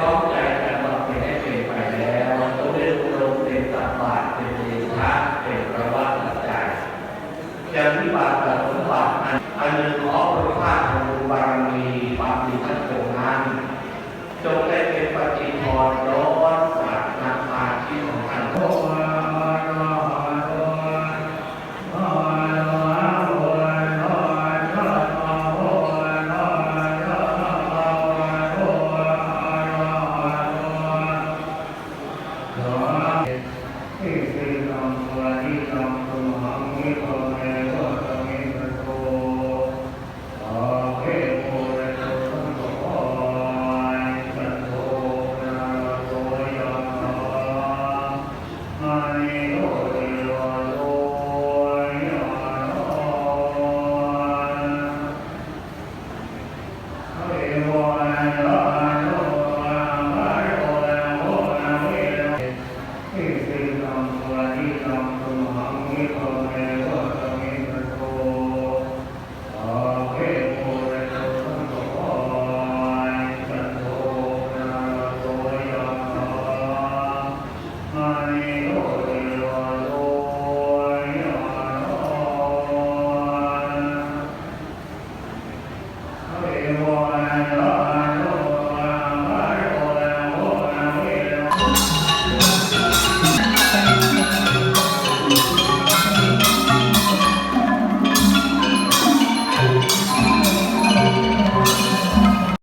ร้องใจกันว่าเป็นได้เป็นไปแล้วตัวเรื่องลงเป็นสัมบาทเป็นเดชะเป็นประวัติใจจะวิบากสมบัติอันหนึ่งขอพระภาคของบารมี ที่เป็นธรรมวาที่ธรรมสมาธิภาวอง uh,